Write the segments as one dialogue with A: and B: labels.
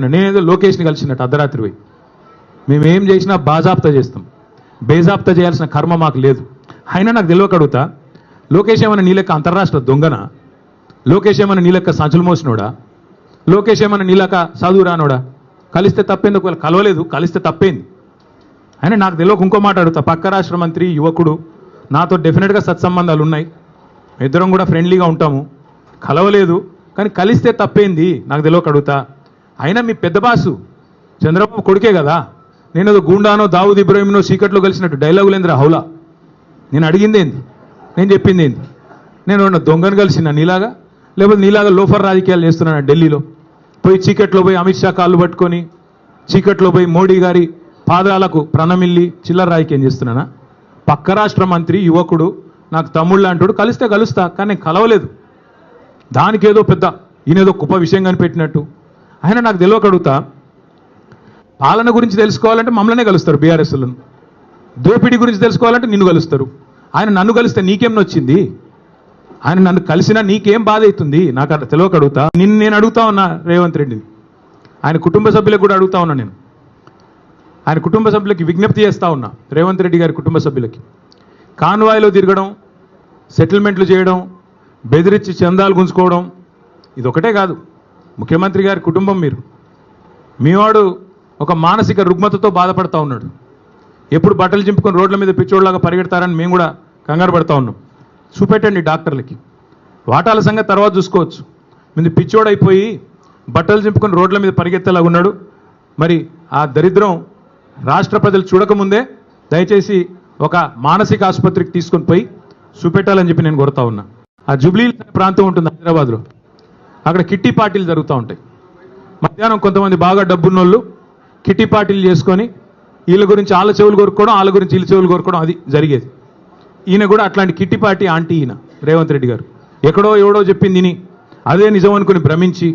A: నేనేదో లోకేష్ని కలిసినట్టు అర్ధరాత్రి పోయి. మేమేం చేసినా బాజాప్తా చేస్తాం. బేజాప్తా చేయాల్సిన కర్మ మాకు లేదు. అయినా నాకు తెలియక అడుగుతా లోకేష్ ఏమైనా నీలెక్క అంతరాష్ట్ర అంతర్రాష్ట్ర లోకేష్ ఏమైనా నీలెక్క సంచులు మోసినోడా? లోకేష్ ఏమైనా నీలక లెక్క చదువు రానోడా? కలిస్తే తప్పేంది ఒకవేళ కలవలేదు కలిస్తే తప్పేంది. అయినా నాకు తెలియక ఇంకో మాట అడుగుతా పక్క రాష్ట్ర మంత్రి యువకుడు నాతో డెఫినెట్గా సత్సంబంధాలు ఉన్నాయి. ఇద్దరం కూడా ఫ్రెండ్లీగా ఉంటాము. కలవలేదు కానీ కలిస్తే తప్పేంది? నాకు తెలియక అడుగుతా. అయినా మీ పెద్ద బాసు చంద్రబాబు కొడుకే కదా. నేను ఏదో గూండానో దావుద్ ఇబ్రాహీంనో చీకట్లో కలిసినట్టు డైలాగులేంద్ర హౌలా. నేను అడిగింది ఏంది? నేను చెప్పింది ఏంది? నేను దొంగను కలిసిన నీలాగా? లేకపోతే నీలాగా లోఫర్ రాజకీయాలు చేస్తున్నాను ఢిల్లీలో? పోయి చీకట్లో పోయి అమిత్ షా కాళ్ళు పట్టుకొని చీకట్లో పోయి మోడీ గారి పాదాలకు ప్రణమిల్లి చిల్లర రాజకీయం చేస్తున్నానా? పక్క రాష్ట్ర మంత్రి యువకుడు నాకు తమ్ముళ్ళు అంటాడు కలిస్తే కలుస్తా కానీ నేను కలవలేదు. దానికి ఏదో పెద్ద ఈయనేదో గొప్ప విషయం కనిపెట్టినట్టు. ఆయన నాకు తెలియకడుగుతా పాలన గురించి తెలుసుకోవాలంటే మమ్మల్నే కలుస్తారు బీఆర్ఎస్లను. దోపిడీ గురించి తెలుసుకోవాలంటే నిన్ను కలుస్తారు. ఆయన నన్ను కలిస్తే నీకేం నొచ్చింది? ఆయన నన్ను కలిసినా నీకేం బాధ అవుతుంది? నాకు అట్లా తెలియకడుగుతా నిన్ను నేను అడుగుతా ఉన్నా రేవంత్ రెడ్డిని. ఆయన కుటుంబ సభ్యులకు కూడా అడుగుతా ఉన్నా నేను. ఆయన కుటుంబ సభ్యులకి విజ్ఞప్తి చేస్తా ఉన్నా రేవంత్ రెడ్డి గారి కుటుంబ సభ్యులకి. కాన్వాయ్లో తిరగడం సెటిల్మెంట్లు చేయడం బెదిరించి చందాలు గుంజుకోవడం ఇది ఒకటే కాదు. ముఖ్యమంత్రి గారి కుటుంబం మీరు. మీవాడు ఒక మానసిక రుగ్మతతో బాధపడతా ఉన్నాడు. ఎప్పుడు బట్టలు చింపుకొని రోడ్ల మీద పిచ్చోడ్లాగా పరిగెడతారని మేము కూడా కంగారు పడతా ఉన్నాం. చూపెట్టండి డాక్టర్లకి. వాటాల సంగతి తర్వాత చూసుకోవచ్చు. మీద పిచ్చోడైపోయి బట్టలు చింపుకొని రోడ్ల మీద పరిగెత్తేలాగా ఉన్నాడు. మరి ఆ దరిద్రం రాష్ట్ర ప్రజలు చూడకముందే దయచేసి ఒక మానసిక ఆసుపత్రికి తీసుకొని పోయి చూపెట్టాలని చెప్పి నేను కోరుతా ఉన్నా. ఆ జూబ్లీ ప్రాంతం ఉంటుంది హైదరాబాద్లో. అక్కడ కిట్టి పార్టీలు జరుగుతూ ఉంటాయి. మధ్యాహ్నం కొంతమంది బాగా డబ్బున్నోళ్ళు కిట్టి పార్టీలు చేసుకొని వీళ్ళ గురించి వాళ్ళ చెవులు కొరుక్కోవడం వాళ్ళ గురించి వీళ్ళ చెవులు కోరుకోవడం అది జరిగేది. ఈయన కూడా అట్లాంటి కిట్టి పార్టీ ఆంటీ ఈయన రేవంత్ రెడ్డి గారు. ఎక్కడో ఎవడో చెప్పింది విని అదే నిజం అనుకుని భ్రమించి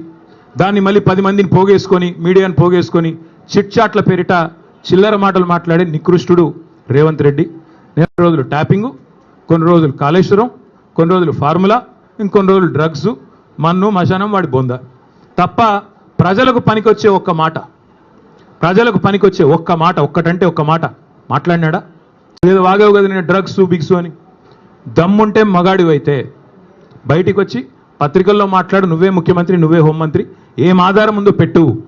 A: దాన్ని మళ్ళీ పది మందిని పోగేసుకొని మీడియాను పోగేసుకొని చిట్ చాట్ల పేరిట చిల్లర మాటలు మాట్లాడే నికృష్టుడు రేవంత్ రెడ్డి. నేను రోజులు ట్యాపింగు కొన్ని రోజులు కాళేశ్వరం కొన్ని రోజులు ఫార్ములా ఇంకొన్ని రోజులు డ్రగ్స్ మన్ను మశానం వాడి బొంద. తప్ప ప్రజలకు పనికొచ్చే ఒక్క మాట. ప్రజలకు పనికొచ్చే ఒక్క మాట ఒక్కటంటే ఒక్క మాట. మాట్లాడినాడా? ఏదో వాగావు కదా నేను డ్రగ్స్ బిగ్స్ అని. దమ్ముంటే మగాడివైతే బయటికి వచ్చి పత్రికల్లో మాట్లాడు నువ్వే ముఖ్యమంత్రి నువ్వే హోంమంత్రి ఏం ఆధారం ఉందో పెట్టు.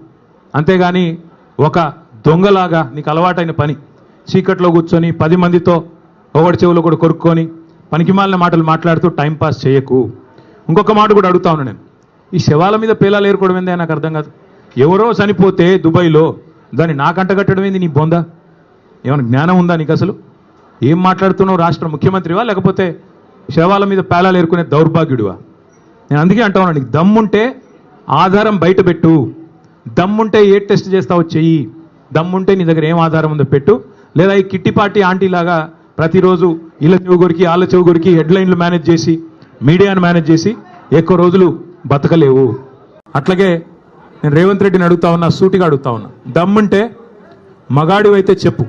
A: అంతేగాని ఒక దొంగలాగా నీకు అలవాటైన పని. చీకట్లో కూర్చొని పది మందితో ఒకటి చెవులో కూడా కొరుక్కొని పనికిమాలిన మాటలు మాట్లాడుతూ టైం పాస్ చేయకు. ఇంకొక మాట కూడా అడుగుతా ఉన్నాను నేను. ఈ శవాల మీద పేలాలు ఏర్పడం ఏందే నాకు అర్థం కాదు. ఎవరో చనిపోతే దుబాయ్లో దాన్ని నాకంట కట్టడం ఏంది నీ బొంద? ఏమైనా జ్ఞానం ఉందా నీకు అసలు? ఏం మాట్లాడుతున్నావు రాష్ట్ర ముఖ్యమంత్రివా? లేకపోతే శవాల మీద పేలాలు ఏరుకునే దౌర్భాగ్యుడివా? నేను అందుకే అంటా ఉన్నాను నీకు దమ్ముంటే ఆధారం బయట పెట్టు దమ్ముంటే ఏ టెస్ట్ చేస్తావో చెయ్యి. దమ్ముంటే నీ దగ్గర ఏం ఆధారం ఉందో పెట్టు. లేదా ఈ కిట్టిపాటి ఆంటీ లాగా ప్రతిరోజు ఇళ్ళ చెవుగురికి ఆళ్ళ చెవుగురికి హెడ్లైన్లు మేనేజ్ చేసి మీడియాను మేనేజ్ చేసి ఎక్కువ రోజులు బతకలేవు. అట్లాగే నేను రేవంత్ రెడ్డిని అడుగుతా ఉన్నా సూటిగా అడుగుతా ఉన్నా. దమ్ముంటే మగాడివైతే చెప్పు.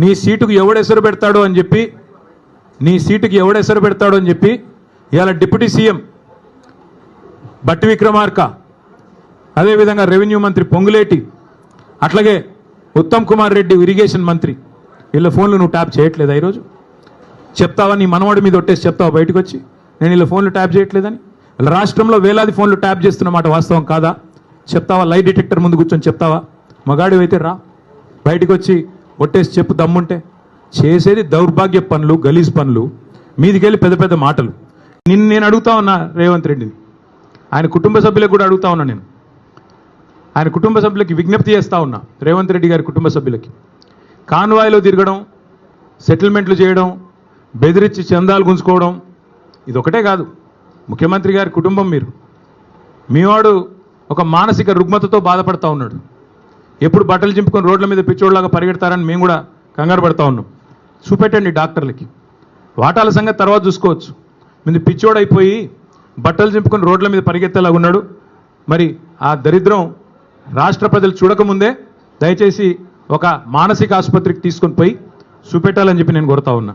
A: నీ సీటుకు ఎవడెసరు పెడతాడో అని చెప్పి నీ సీటుకి ఎవడెసరు పెడతాడో అని చెప్పి ఇవాళ డిప్యూటీ సీఎం బట్టి విక్రమార్క అదేవిధంగా రెవెన్యూ మంత్రి పొంగులేటి అట్లాగే ఉత్తమ్ కుమార్ రెడ్డి ఇరిగేషన్ మంత్రి వీళ్ళ ఫోన్లు నువ్వు ట్యాప్ చేయట్లేదా ఈరోజు? చెప్తావా? నీ మనవాడి మీద ఒట్టేసి చెప్తావా బయటకు వచ్చి నేను ఇలా ఫోన్లు ట్యాప్ చేయట్లేదని? రాష్ట్రంలో వేలాది ఫోన్లు ట్యాప్ చేస్తున్నమాట వాస్తవం కాదా? చెప్తావా? లై డిటెక్టర్ ముందు కూర్చొని చెప్తావా? మగాడి అయితే రా. బయటకు వచ్చి ఒట్టేసి చెప్పు దమ్ముంటే. చేసేది దౌర్భాగ్య పనులు గలీజ్ పనులు మీదికెళ్ళి పెద్ద పెద్ద మాటలు. నిన్ను నేను అడుగుతా ఉన్నా రేవంత్ రెడ్డిని. ఆయన కుటుంబ సభ్యులకు కూడా అడుగుతా ఉన్నా నేను. ఆయన కుటుంబ సభ్యులకి విజ్ఞప్తి చేస్తా ఉన్నా రేవంత్ రెడ్డి గారి కుటుంబ సభ్యులకి. కాన్వాయ్లో తిరగడం సెటిల్మెంట్లు చేయడం బెదిరించి చందాలు గుంజుకోవడం ఇది ఒకటే కాదు. ముఖ్యమంత్రి గారి కుటుంబం మీరు. మీవాడు ఒక మానసిక రుగ్మతతో బాధపడతా ఉన్నాడు. ఎప్పుడు బట్టలు చింపుకొని రోడ్ల మీద పిచ్చోళ్ళలాగా పరిగెడతారని మేము కూడా కంగారు పడతా ఉన్నాం. చూపెట్టండి డాక్టర్లకి. వాటాల సంగతి తర్వాత చూసుకోవచ్చు. ముందు పిచ్చోడైపోయి బట్టలు చింపుకొని రోడ్ల మీద పరిగెత్తేలాగా ఉన్నాడు. మరి ఆ దరిద్రం రాష్ట్ర ప్రజలు చూడకముందే దయచేసి ఒక మానసిక ఆసుపత్రికి తీసుకొని పోయి చూపెట్టాలని చెప్పి నేను కోరుతా ఉన్నా.